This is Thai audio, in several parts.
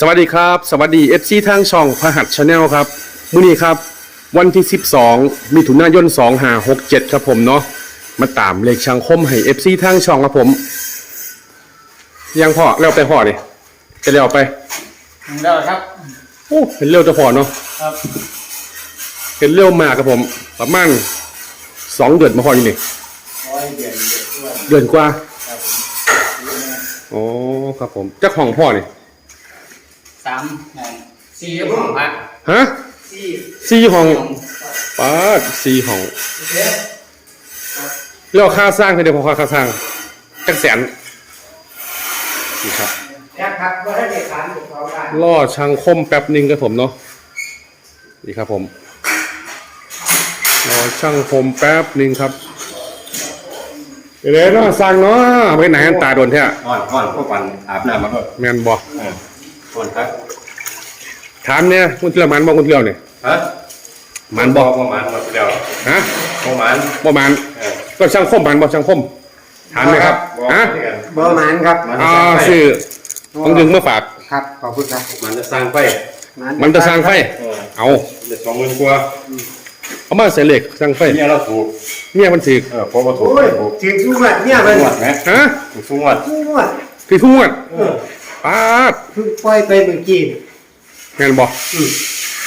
สวัสดีครับ สวัสดีเอฟซีทางช่องพหัสชาแนลครับมื้อนี้ครับ วันที่ 12 มิถุนายน 2567 ครับผมเนาะมาตามเลขช่างคมให้เอฟซีทางช่องครับผม ยังพอเร็วไปพอดิจะเร็วไปได้ครับโอ้เห็นเร็วจะพอเนาะครับเห็นเร็วมากครับผม ประมาณสองเดือนมาพออยู่นี่ร้อยเดือนเด็กด้วยเดือนกว่าครับผมอ๋อครับผมเจ้าของพ่อนี่ สามหองสี่ห้องพักฮะสี่สี่ห้องป้าดสี่ห้องโอเคแล้วค่าสร้างเท่าเดียวพอค่าสร้างจักแสนนี่ครับแค่ครับว่าให้เด็กสามถูกเขาได้ล่อช่างคมแป๊บหนึ่งครับผมเนาะนี่ครับผมรอช่างคมแป๊บหนึ่งครับเดี๋ยวเนาะสั่งเนาะไปไหนกันตาโดนแท้อ่อนอ่อนพวกวันอาบน้ำมาด้วยแมนบอกเอออ่อนครับ ถามเนี่ยคุณเที่ยวมันบอกคุณเที่ยวเนี่ยฮะมันบอกประมาณหมดเดียวฮะประมาณประมาณเออก็ช่างคมมันบอกช่างคมถามไหมครับบอกฮะด้วยกันเบอร์มันครับมันอ่าจะสร้างไฟซื้อต้องดึงมาฝากครับขอบคุณครับมันจะสร้างไฟมันจะสร้างไฟเออเอาเด็ดสองหมื่นกว่าเอามาใส่เหล็กสร้างไฟเนี่ยเราถูกเมียมันถือเออพอมาถูกโอ้ยถูกถึงทุกวันเนี่ยทุมันกงวดไหมฮะถูกทุกงวดทุกวันถือทุกงวดเออป้าดเพิ่งปล่อยไปเมื่อกี้ แม่นบอกอืม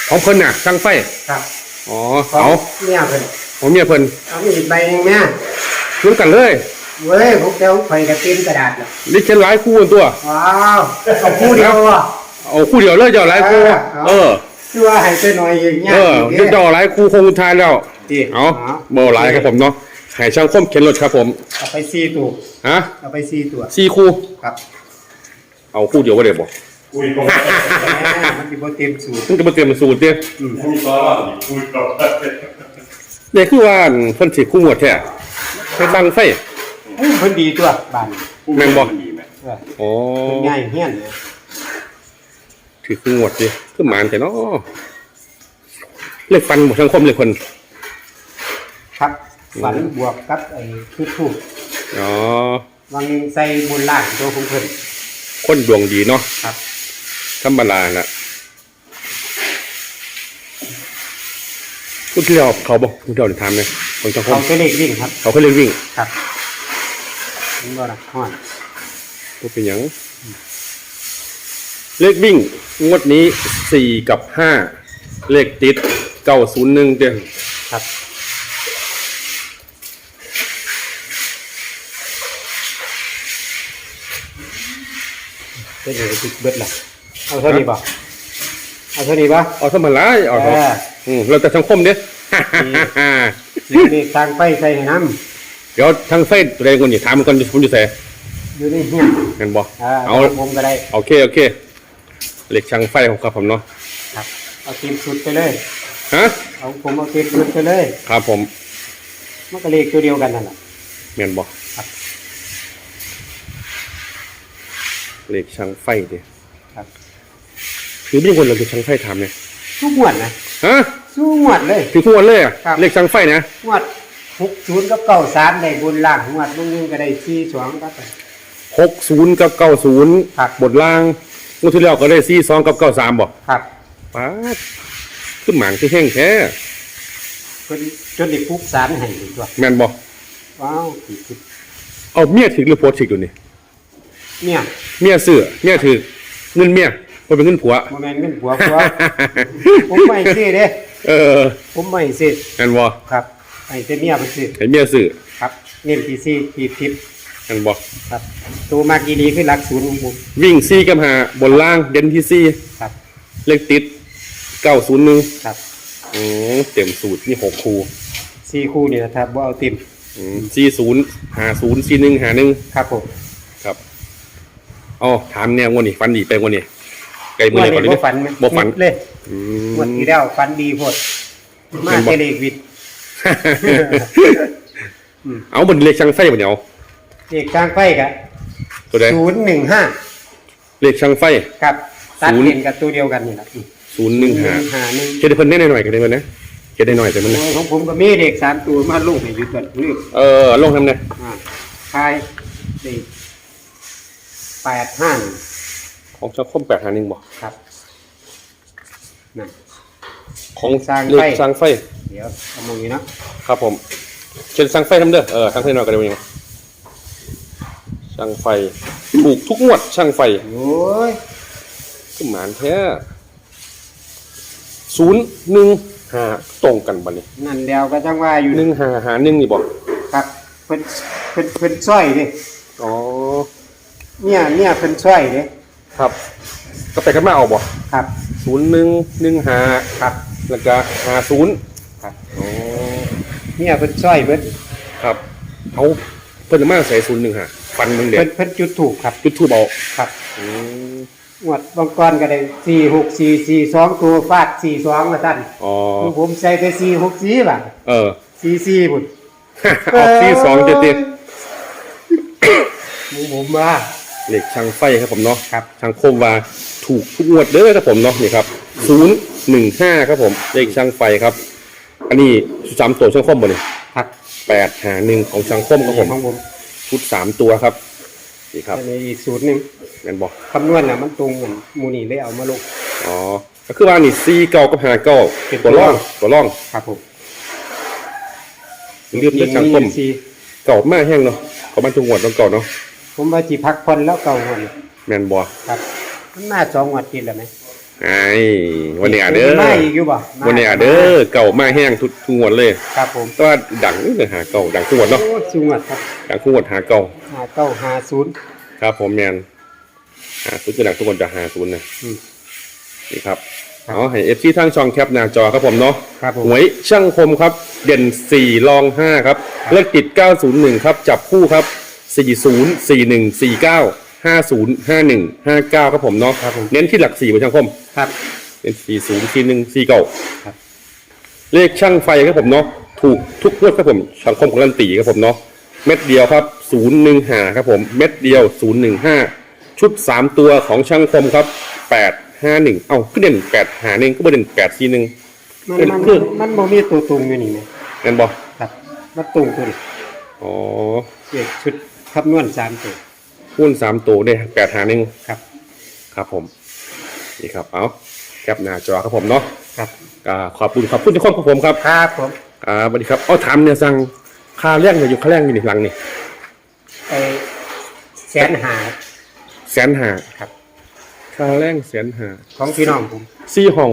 ของเพิ่นน่ะช่างไฟ ครับอ๋อของเอาเนี่ยเพิ่นของเมียเพิ่นเอาอีกใบหนึงแม่ซื้อกันเลยเว้ยผมจะเอาไฟกระติ้นกระดาษน่ะนี่เขียนหลายคู่กันตัว ว้าวเอาคู่เดียวอะ เอาคู่เดียวเลยเจ้าหลายคู่ เออเออคือว่าให้ไปหน่อยอย่างเงี้ยเออเดี๋ยวเจ้าหลายคู่คงสุดท้ายแล้วดีเอาเบอร์หลายครับผมเนาะให้ช่างคมเขียนรถครับผม เอาไปสี่ตัวฮะเอาไปสี่ตัวสี่คู่ ครับ Dạ. เอาคู่เดียวก็ได้บอก คุยก่อนแหมมันจะบ่เต็มสูตรมันจะมาเตรียมสูตรเด้คุยก่อนคุยก่อนเนี่ยคือว่าเพิ่นสิคู่หมดแท้ให้ตั้งไฟเฮ้ยเพิ่นดีตัวบ้านแม่นบ่ดีไหมเอออ๋อเพิ่นง่ายเฮี้ยนเลยถือคู่หมดดิคือหมานแต่เนาะเลขฟันบ่ช่างคมเลขเพิ่นครับฝันบวกกับไอ้ชุดทูบอ๋อวางหนึงใส่บนล่างตัวของเพิ่นคนดวงดีเนาะครับ ธรรมดาน่ะคุณเที่ยวเขาบอกคุณเที่ยวได้ถามเลยคนช่างคเขามจะเลขวิ่งครับ เขาเคยเล่นวิ่งครับนี่บ่นะฮ้อนก็เป็นหยังเลขวิ่ง งวดนี้สี่กับห้าเลขติดเก้าศูนย์หนึ่งเดียวครับเป็นยังไงติดเบิดล่ะ เอาเท่านี้บ่เอาเท่านี้บ่เอาทำไมล่ะเอาเอเถอะออืมเราจะสังคมเด้นี่นี่ทางไปใส่ให้น้เดี๋ยวทางเฟซตัวใดคนอย่าถามมันก่อนผมอยู่ใส่ำอยู่ในเฮี้ยนเห็นบ่อ่าเอาผมก็ได้โอเคโอเคเหล็กช่างไฟของครับผมเนาะครับเอาเต็มชุดไปเลยฮะเอาผมเอาเต็มชุดไปเลยครับผมมันก็เลขตัวเดียวกันนั่นแหละเมียนบ่ครับเหล็กช่างไฟเด้ค รับคือมีคนเราจะช่างไฟถามเนี่ยทุกงวดนะฮะทุกงวดเลยคือทุกวันเลยอะครับเหล็กช่างไฟนะงวดหกศูนย์กับเก้าสามได้บนล่างงวดมึงนึงก็ได้สี่สองก็ไป หกศูนย์กับเก้าศูนย์ครับ บทล่างงวดที่แล้วก็ได้สี่สองกับเก้าสามบ่ครับป๊าดขึ้นหมางที่แห้งแท้เพิ่นจนได้ฟุกสารให้เลยตัวแม่นบ่ว้าวกี่คิดเอาเมียถึกหรือผัวถึกอยู่นี่เนี่ยเมียซื้อเมียถึกเงินเมีย บ่เป็นเงินผัวโมเมนต์เงินผัวผัว ผมไม่ซื้อเด้เออผมไม่ซื้อแม่นบ่ครับไอ้เจ้าเมียมันซื้อให้เมียซื้อครับเน้นที่สี่ที่ทิปแม่นบ่ครับ ตัวมากกีดีคือหลักศูนย์ของผมวิ่งซี่กับหาบนล่างเด่นที่ซี่ครับ เลขติดเก้าศูนย์หนึ่งครับอืมเต็มสูตรนี่หกคูสี่คู่นี่นะครับว่าเอาเต็มสี่ศูนย์หาศูนย์สี่หนึ่งหาหนึ่งครับผมครับอ๋อถามแนวงวดนี้ฟันดีไปงวดนี้ ไกลมือวันเลยก่อนนี้เลยบ่ฝันไหมบ่ฝันเลยอืงวันมที่แล้วฝันดีโพดมาแม่นบ่เทเลวิดเอาบนเลขช่างไฟบ่เนี่ยเอาเอกกลางไฟกับตัวใดศูนย์หนึ่งห้าเลขช่างไฟ ครับตัดศูนย์ เห็นกับตัวเดียวกันนี่แหละศูนย์หนึ่งหาหาหนึ่งเคิดได้เพิ่นได้หน่อยๆกันได้เพิ่นนะเคิดได้หน่อยแต่มันนะของผมก็มีเด็กสามตัวมาลูกให้อยู่ตัวนี้เออลงทำไงอ่าคายเด็กแปดห้าหนึ่ง ของช่างคมแปดหาหนึ่งบ่ครับนั่นของสร้างไฟ เลือกสร้างไฟ เดี๋ยวเอามือนี้เนาะครับผมเชิญสร้างไฟทำเด้อ เออสร้างไฟหน่อยก็ได้ยังช่างไฟ ถูกทุกงวดช่างไฟโอ้ยขึ้นหมานแท้ศูนย์หนึ่งหาตรงกันบัดนี้นั่นเดียวก็จังว่าอยู่หนึ่งหาหาหนึ่งนี่บอกครับเพิ่นเพิ่นเพิ่นช่อยเด้อ๋อเนี่ยเนี่ยเพิ่นช่อยเด้ ครับ ก็ไปกันมาเอาบ่ครับศูนย์หนึ่งหนึ่งหาครับแล้วก็หาศูนย์ครับอ๋อเนี่ยเพิ่นช่อยเพิ่นครับเอาเพิ่นมาใส่ศูนย์หนึ่งหาฟันมึงเด็เพิ่ดนเพิ่นจุดถูกครับจุดทูบเอาครับอืมงวดบางก้อนก็ได้สี่หกสี่สี่สองตัวฟาดสี่สองมาท่านอ๋อของผมใส่แต่สี่หกสี่บ่ะเออ สี่สี่บุญ ออกที่สองเจ็ดเจ็ด หมูผมว่า เหล็กช่างไฟครับผมเนาะครับช่างคมว่าถูกทุกงวดเด้อครับผมเนาะนี่ครับศูนย์หนึ่งห้าครับผมเลขช่างไฟครับ อันนี้สามตัวช่างคมบ่เนี่ยครับแปดหาหนึ่งของช่างคมครับผมของผมชุดสามตัวครับนี่ครับอันนี้อีกสูตรหนึงแม่นบอกคำนวณน่ะมันตรงกันหมูนี่เลยเอามาลงอ๋อก็คือว่านี่ซีเก้ากับหาเก้าเป็นตัวร่องตัวร่องครับผมเรียบเรียบช่างคมสี่เก่ามากแห้งเนาะเขาบ้านทุกงวดต้องเก่าเนาะ ผมว่าจีพักผ่อนแล้วเก่าหันแม่นบอครับมันน่าสองงวัดกินแล้วไหมไอ้วันนี้อะเด้อมาอีกอยู่บ่วันนี้อะเด้อเก่ามากแห้งทุกทุกงวดเลยครับผมแต่ว่าดังนี่เลยหาเก่าดังทุกงวดเนาะโอ้สูงวัดครับดังทุกงวดหาเก่าห้าเก้าห้าศูนย์ครับ ผมแมนหาศูนย์จะดังทุกคนจะหาศูนย์นะอืมนี่ครับครับเอาให้เอฟซีทางช่องแคปหน้าจอครับผมเนาะครับผมหวยช่างคมครับ เด่น4รอง5ครับเลขติด901ครับ จับคู่ครับ 40 41 49 50 51 59 ครับผมเนาะครับผม เน้นที่หลัก4บนช่างคมครับเน้น40 41 49ครับ เลขช่างไฟครับผมเนาะถูกทุกงวดครับผมช่างคมการันตีครับผมเนาะเม็ดเดียวครับ 015 ครับผม เม็ดเดียว 015 ชุด 3 ตัวของช่างคมครับ 851 เอ้าก็เด่น8หาหนึ่งก็บ่เด่น841มันเป็นมันเครื่องมันบ่มีตัวตรงอยู่นี่ไหมนั่นบ่ครับมันตรงตัวนี้อ๋อเรียกชุด คำนวณสามตัว หุ้นสามตัวได้แปดหาหนึ่งครับ ครับผมนี่ครับเอาแคปหน้าจอครับผมเนาะครับก็ขอบคุณขอบคุณทุกคนครับผมครับครับผมอ่าสวัสดีครับเอาถามเนี่ยสั่งค่าแรงเนี่ยอยู่ค่าแรงอยู่ในหลังนี่ไอแสนหาแสนหาครับค่าแรงแสนหาของพี่น้องผมสี่ห้อง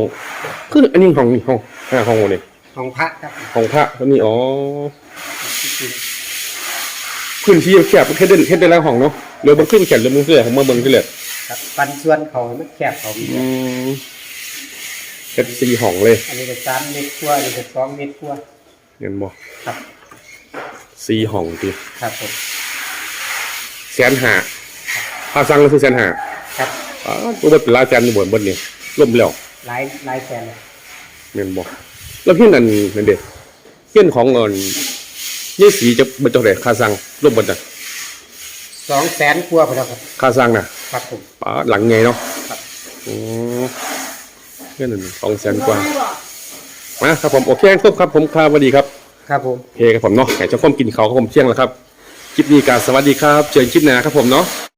คืออันนี้ห้องนี่ห้องห้าห้องเลยของพระครับห้องพระตัวนี้อ๋อ พื้นที่แคบเฮ็ดได้เฮ็ดได้แล้วห้องเนาะเรือบางขึ้นแขนเรือบางขึ้นของมาเบิ่งที่เลยครับปันส่วนเขามันแคบเขาอืมเฮ็ดสี่ห้องเลย อันนี้ก็สามเมตรกว่าอันนี้ก็สองเมตรกว่าเห็นบ่ครับสี่ห้องติครับผมแสนหาพาสั่งก็คือแสนหาครับอ๋อตัวเบิดเป็นหลายแสนอยู่บ่เบิดนี่ล่มแล้วหลายหลายแสนเลย แม่นบ่แล้วเฮียนอันนั่นเด้เฮียนของเงิน ยี่สีจะบ่เจ้าได้ค่าสั่งล่มบ่จ้ะสองแสนกว่าพอแล้วครับค่าสั่งน่ะครับผมป๋าหลังไงเนาะครับอือเฮียนนั่น200,000กว่ามาครับผมโอเคครบครับผมครับสวัสดีครับ ครับผมโอเคครับผมเนาะให้เจ้าข้อมกินเขาวครับผมเที่ยงแล้วครับคลิปนี้ก็สวัสดีครับ เจอกันคลิปหน้าครับผมเนาะ